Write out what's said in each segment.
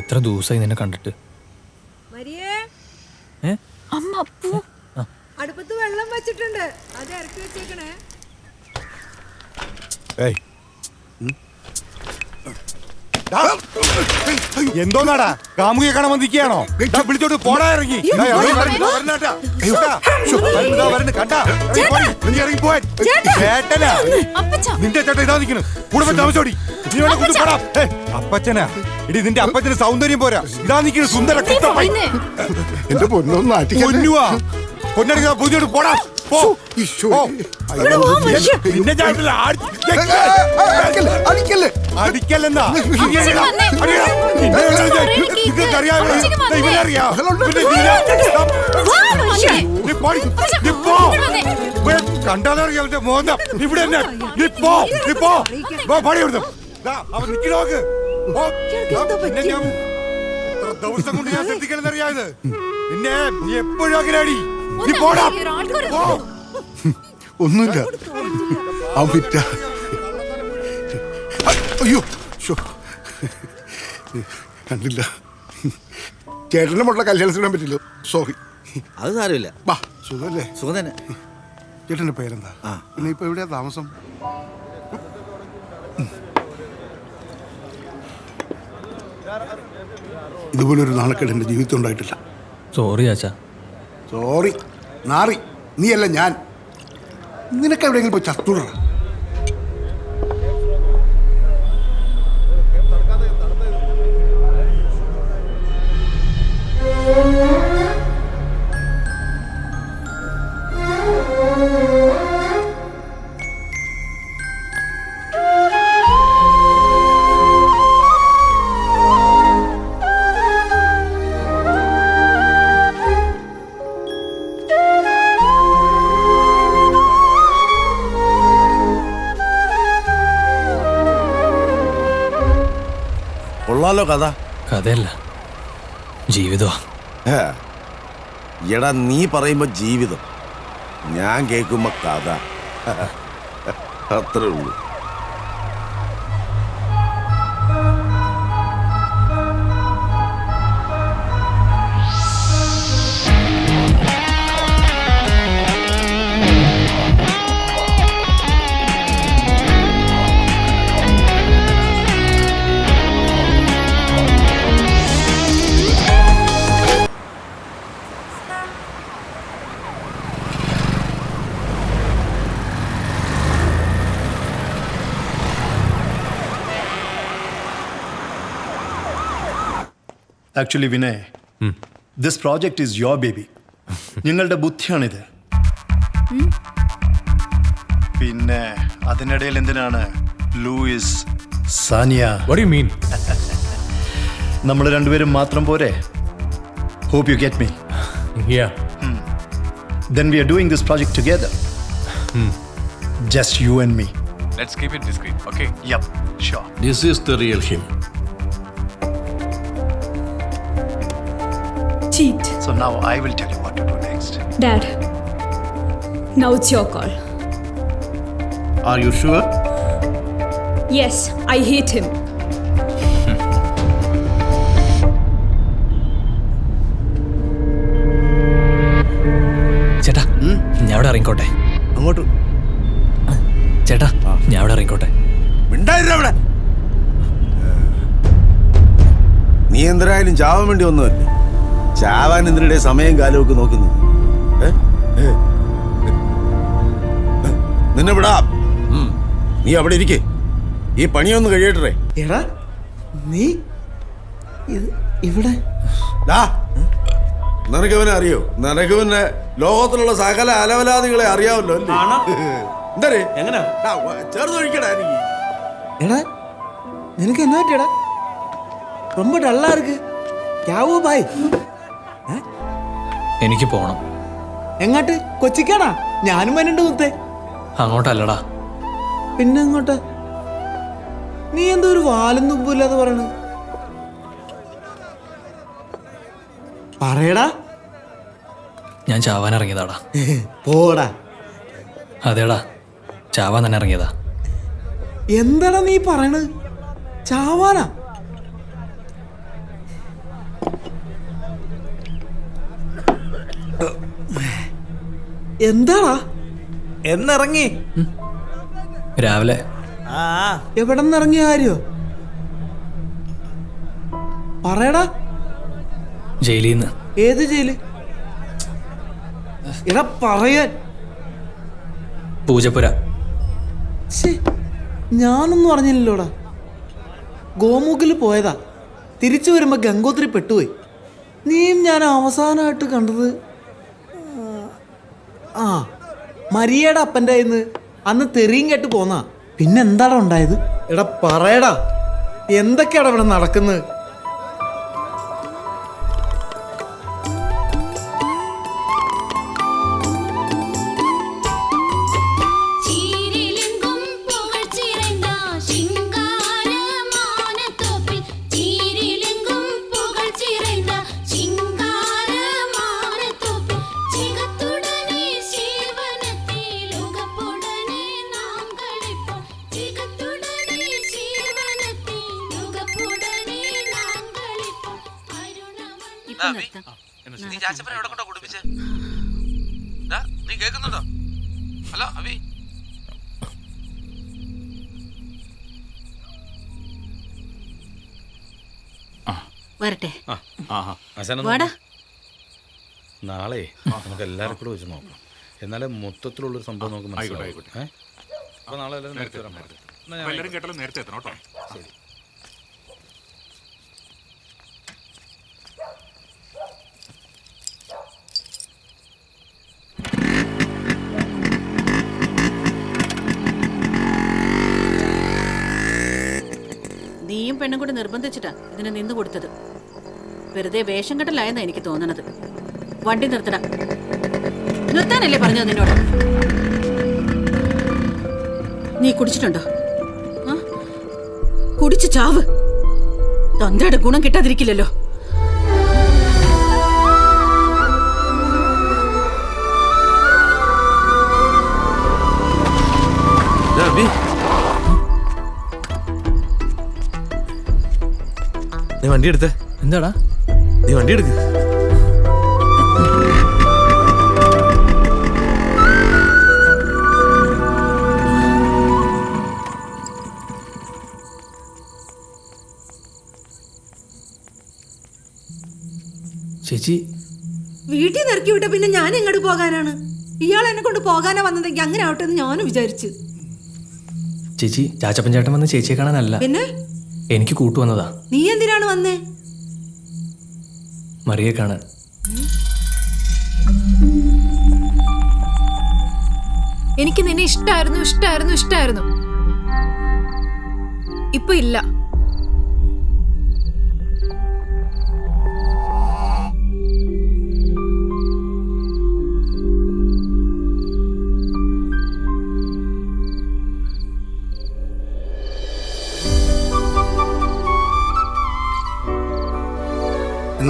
എത്ര ദിവസമായി നിന്നെ കണ്ടിട്ട്? മരിയേ. അമ്മ അപ്പു അടുപ്പത്ത് വെള്ളം വെച്ചിട്ടുണ്ട്. അത് ഇറക്കി വെച്ചേക്കണേ. ഏയ് എന്തോന്നാടാ? കാമുകിയെ കാണാൻ വന്നിരിക്കുകയാണോ? വിളിച്ചോട്ട് പോടാ ഇറങ്ങി. ചേട്ടനാ. നിന്റെ ചേട്ടൻ ഇതാ നിൽക്കുന്നു കൂടെ പോയി താമസിച്ചോടി നീ വേണം കൊണ്ട് പോടാ. അപ്പച്ചനാ. ഇടി നിന്റെ അപ്പച്ചന് സൗന്ദര്യം പോരാ. ഇതാ നിൽക്കുന്നു സുന്ദര പൊന്നുവാ. പൊന്നടിക്കാ പുതിയോട് പോടാ. പോ ഈശോ. പോ. ഇവിടെ വാ, മനുഷ്യ. നിന്നെ ഞാൻ ഇതിൽ ആടി- അടിക്കല്ലേ, അടിക്കല്ലേ അടിക്കല്ലെന്നാ പിന്നെ കണ്ടാലറിയാം മോന്ത ഇവിടെ തന്നെ നീ പോ നീ പോ പണി കൊടുത്തു അവൻ നിൽക്കി നോക്ക് പോ. ദാ, നിന്നെ ഞാൻ എത്ര ദിവസം കൊണ്ട് ഞാൻ ശ്രദ്ധിക്കണമെന്നറിയാത് നിന്നെ നീ എപ്പോഴും അങ്ങനെ അടി നീ പോടാ. പോ. ഒന്നുമില്ല. അവൻ ഫിറ്റ അയ്യോ ശ്ശോ. കണ്ടില്ല. ചേട്ടന്റെ മുള്ള കല്യാണത്തിന് ഇടാൻ പറ്റില്ല. സോറി. അത് സാരമില്ല. വാ സുഖല്ലേ? സുഖം തന്നെ. ചേട്ടന്റെ പേരെന്താ? ആ. പിന്നെ ഇപ്പൊ എവിടെയാ താമസം? ഇതുപോലെ ഒരു നാണക്കേട് എന്റെ ജീവിതത്തിൽ ഉണ്ടായിട്ടില്ല സോറി ചാച്ചാ സോറി നാറി നീയല്ല ഞാൻ. നിനക്ക് എവിടെയെങ്കിലും പോയി ചത്തുട കൊള്ളാലോ കഥ. കഥയല്ല. ജീവിതമാ. എടാ നീ പറയുമ്പോ ജീവിതം. ഞാൻ കേൾക്കുമ്പോ കഥ. അത്രേ ഉള്ളൂ. Actually Vinay this project is your baby നിങ്ങളുടെ ബുദ്ധിയാണിത്. പിന്നെ അതിനിടയിൽ എന്തിനാണ് Louis Sania? What you mean നമ്മൾ രണ്ടുപേരും മാത്രം പോരെ? Hope you get me yeah then we are doing this project together just you and me Let's keep it discreet, okay? Yep, sure. This is the real him. Cheat. So now I will tell you what to do next Dad. Now it's your call. Are you sure? Yes, I hate him. ചേട്ടാ ഞാൻ അവിടെ ഇറങ്ങിക്കോട്ടെ അങ്ങോട്ട് ചേട്ടാ ഞാൻ അവിടെ ഇറങ്ങിക്കോട്ടെ അവിടെ നീ എന്തിനായാലും ചാവാൻ വേണ്ടി വന്നതല്ലേ ചാവാൻ എന്തിനിടെ സമയം കാലവും ഒക്കെ നോക്കുന്നത് ഏ? ഏ? നിന്നെ വിടാം ഉം. നീ അവിടെ ഇരിക്കേ ഈ പണിയൊന്ന് കഴിയട്ടെ എടാ നീ ഇത് ഇവിടെ ഡാ നിനക്കവനെ അറിയോ നിനക്കവനെ ലോകത്തിലുള്ള സകല അലവലാദികളെ അറിയാമല്ലോ അല്ലേ എന്താ എങ്ങനാ ചേർന്ന് ഒഴിക്കടാ എനിക്ക് എടാ നിനക്ക് എന്നാ പറ്റിയടാ ரொம்ப டல்லா இருக்கு ക്യാവോ ബായ് എനിക്ക് പോണം. എങ്ങോട്ട്? കൊച്ചിക്കാടാ ഞാനും വരണ്ട് മുത്തേ. അങ്ങോട്ടല്ലടാ. പിന്നെ അങ്ങോട്ട് നീ എന്തോ ഒരു വാലും തുമ്പില്ലാതെ പറയണ. പറയടാ. ഞാൻ ചാവാൻ ഇറങ്ങിയതാടാ. പോടാ. അതേടാ. ചാവാൻ തന്നെ ഇറങ്ങിയതാ. എന്താടാ നീ പറയണത് ചാവാനാ? എന്താടാ? എന്നിറങ്ങി. രാവിലെ. ആ എവിടെ ഇറങ്ങിയ കാര്യോ പറയടാ. ജയിലിൽ നിന്ന് ഏത് ജയിൽ? എടാ പറയാൻ. പൂജപ്പുര. ഞാനൊന്നും അറിഞ്ഞില്ലല്ലോടാ. ഗോമുഖിൽ പോയതാ. തിരിച്ചു വരുമ്പോ ഗംഗോത്രി പെട്ടുപോയി. നീയും ഞാൻ അവസാനമായിട്ട് കണ്ടത് ആ മരിയയുടെ അപ്പന്റെ ഇന്ന് അന്ന് തെറിയും കേട്ട് പോന്നാ. പിന്നെന്താടാ ഉണ്ടായത്? എടാ പറയടാ എന്തൊക്കെയാടാ ഇവിടെ നടക്കുന്നത് നീ ജാച്ചപ്പനെ എവിടെ കൊണ്ടോ കുടിപ്പിച്ചേ? നീ കേൾക്കുന്നുണ്ടോ? ഹലോ അഭി. വരട്ടെ. നാളെ നമുക്ക് എല്ലാവരും കൂടെ വെച്ച് നോക്കാം. എന്നാലേ മൊത്തത്തിലുള്ളൊരു സംഭവം നമുക്ക് മനസ്സിലാവും അപ്പൊ നാളെ എല്ലാവരും നേരത്തെ വരാൻ പറ്റും. എല്ലാവരും കേട്ടാലും നേരത്തെ എത്തണം കേട്ടോ. ശരി. നീയും പെണ്ണും കൂടെ നിർബന്ധിച്ചിട്ടാ ഇതിനെ നിന്ന് കൊടുത്തത്. വെറുതെ വേഷം കെട്ടലായെന്നാ എനിക്ക് തോന്നണത്. വണ്ടി നിർത്തട. നിർത്താനല്ലേ പറഞ്ഞു നിന്നോട്? നീ കുടിച്ചിട്ടുണ്ടോ? ആ? കുടിച്ച് ചാവ്. തന്തയുടെ ഗുണം കിട്ടാതിരിക്കില്ലല്ലോ. അഭി നീ വണ്ടി എടുത്ത് എന്താടാ? നീ വണ്ടി എടുക്ക് ചേച്ചി. വീട്ടിൽ നിറക്കി വിട്ട പിന്നെ ഞാൻ എങ്ങോട്ട് പോകാനാണ്? ഇയാൾ എന്നെ കൊണ്ട് പോകാനാ വന്നതെങ്കിൽ അങ്ങനെ ആവട്ടെ എന്ന് ഞാനും വിചാരിച്ചു. ചേച്ചി ചാച്ചപ്പൻ ചേട്ടൻ വന്ന് ചേച്ചിയെ കാണാനല്ല. പിന്നെ? എനിക്ക് കൂട്ടുവന്നതാ നീ എന്തിനാണ് വന്നേ? മറിയെ കാണാൻ എനിക്ക് നിന്നെ ഇഷ്ടായിരുന്നു ഇഷ്ടായിരുന്നു ഇഷ്ടായിരുന്നു. ഇപ്പൊ ഇല്ല.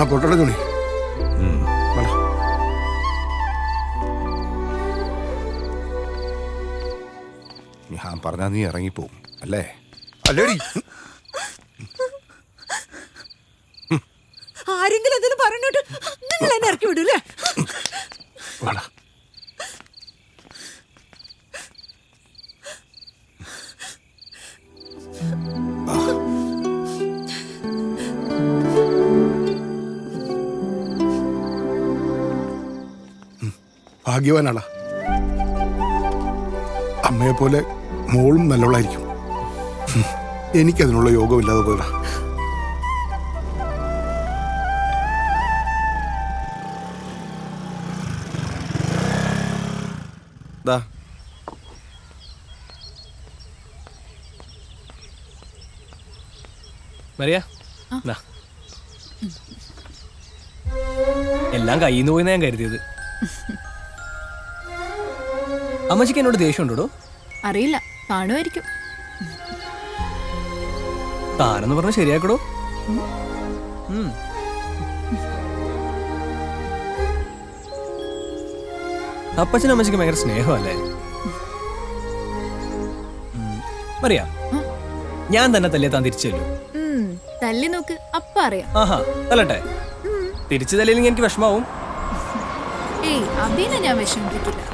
എന്നാ പൊട്ടട തുണി. ഞാൻ പറഞ്ഞാ നീ ഇറങ്ങിപ്പോവും അല്ലേ? അല്ലേടി. ആരെങ്കിലും അതിന് പറഞ്ഞോട്ട് നിങ്ങൾ എന്നെ ഇറക്കി വിടൂല്ലേ വാടാ. ഭാഗ്യവാനാടാ. അമ്മയെ പോലെ മോളും നല്ലവളായിരിക്കും. എനിക്കതിനുള്ള യോഗമില്ലാതെ പോയടാ. ദാ. മറിയ ദാ. എല്ലാം കയ്യിൽ നിന്ന് പോയി ഞാൻ കരുതിയത്. അമ്മച്ചിക്ക് എന്നോട് ദേഷ്യം ഉണ്ടോ അറിയില്ല കാണുമായിരിക്കും. താനെന്ന് പറഞ്ഞ ശരിയാക്കടോ. അപ്പച്ചനും അമ്മച്ചിക്ക് ഭയങ്കര സ്നേഹമല്ലേ. മറിയ ഞാൻ തന്നെ തല്ലിയ താൻ തിരിച്ചല്ലോ തല്ലി നോക്ക് അപ്പ അറിയാം. ആഹാ തല്ലട്ടെ. തിരിച്ചു തല്ലിയില്ലെങ്കിൽ എനിക്ക് വിഷമാവും. ഏയ് അഭിനെ ഞാൻ വിഷമിപ്പിക്കില്ല.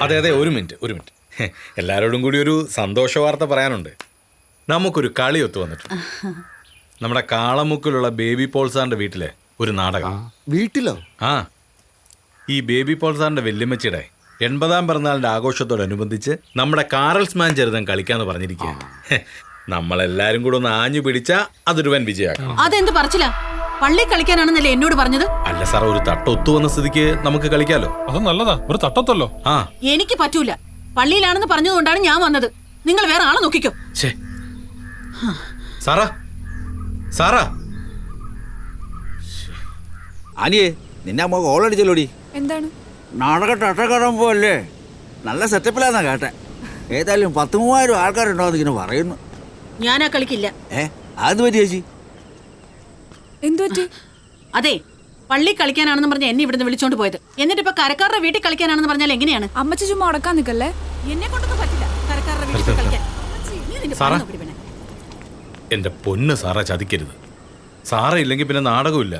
അതെ അതെ ഒരു മിനിറ്റ് ഒരു മിനിറ്റ്. ഹെ, എല്ലാവരോടും കൂടി ഒരു സന്തോഷ വാർത്ത പറയാനുണ്ട്. നമുക്കൊരു കളി ഒത്തു വന്നിട്ടുണ്ട്. നമ്മുടെ കാളമുക്കിലുള്ള ബേബി പോൾ സാറിന്റെ വീട്ടിലെ ഒരു നാടകം. വീട്ടിലോ? ആ ഈ ബേബി പോൾ സാറിന്റെ വെല്ലുമ്മച്ചിയുടെ എൺപതാം പിറന്നാളിന്റെ ആഘോഷത്തോടനുബന്ധിച്ച് നമ്മുടെ കാറൽസ്മാൻ ചരിതം കളിക്കാന്ന് പറഞ്ഞിരിക്കുക നമ്മളെല്ലാരും കൂടെ ഒന്ന് ആഞ്ഞു പിടിച്ചാ അതൊരുവൻ വിജയമാക്കണം അതെന്ത് പറച്ചില്ല പള്ളി കളിക്കാനാണെന്നല്ലേ എന്നോട് പറഞ്ഞത്? അല്ല സാർ ഒരു തട്ടൊത്തു വന്ന സ്ഥിതിക്ക് നമുക്ക് കളിക്കാലോ? അത് നല്ലതാ. ഒരു തട്ടത്തല്ലോ. ആ. എനിക്ക് പറ്റൂല. പള്ളിയിലാണെന്ന് പറഞ്ഞതുകൊണ്ടാണ് ഞാൻ വന്നത്. നിങ്ങൾ വേറെ ആളെ നോക്കിക്കോ. ഛേ. സാറാ. സാറാ. അനിയേ നിന്നെ അമ്മ കോളടിച്ചല്ലോടി എന്താണ്? നാടക ടട്ടക്കടം പോലെ നല്ല സെറ്റപ്പിലാന്നാ കേട്ടെ. ഏതായാലും പത്ത് മൂവായിരം ആൾക്കാരുണ്ടാവും ഇങ്ങനെ പറയുന്നു. ഞാൻ ആ കളിക്കില്ല. ഏ? അത് പറ്റി ചേച്ചി? എന്തുപറ്റി അതെ പള്ളി കളിക്കാനാണെന്ന് പറഞ്ഞ എന്നെ ഇവിടുന്ന് വിളിച്ചോണ്ട് പോയത്. എന്നിട്ട് ഇപ്പൊ കരക്കാരുടെ വീട്ടിൽ കളിക്കാനാണെന്ന് പറഞ്ഞാൽ എങ്ങനെയാണ്? അമ്മച്ചി ചുമ്മാ ഉടക്കാൻ നിക്കല്ലേ എന്നെ കൊണ്ടൊന്നും പറ്റില്ല. കരക്കാരുടെ വീട്ടിൽ കളിക്കാൻ. നീ നിന്റെ സാറാ. പണി നോക്ക് പെണ്ണെ. എന്റെ പൊന്ന് സാറാ ചതിക്കരുത്. സാറ ഇല്ലെങ്കിൽ പിന്നെ നാടകമില്ല.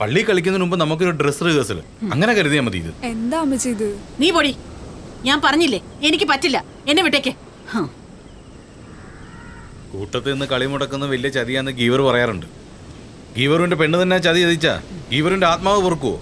പള്ളി കളിക്കുന്നതിന് മുമ്പ് നമുക്കൊരു ഡ്രസ് റിഹേഴ്സൽ അങ്ങനെ കരുതിയാൽ മതി ഇത്. എന്താ അമ്മച്ചി ഇത്? നീ പൊടി. ഞാൻ പറഞ്ഞില്ലേ എനിക്ക് പറ്റില്ല. എന്നെ വിട്ടേക്ക്. ഹും. കൂട്ടത്തിൽ നിന്ന് കളി മുടക്കുന്ന വലിയ ചതിയാന്ന് ഗീവർ പറയാറുണ്ട്. ഗീവറിന്റെ പെണ്ണ് തന്നെ ചതി ചതിച്ച. ഗീവറിന്റെ ആത്മാവ് പൊറുക്കുവോ?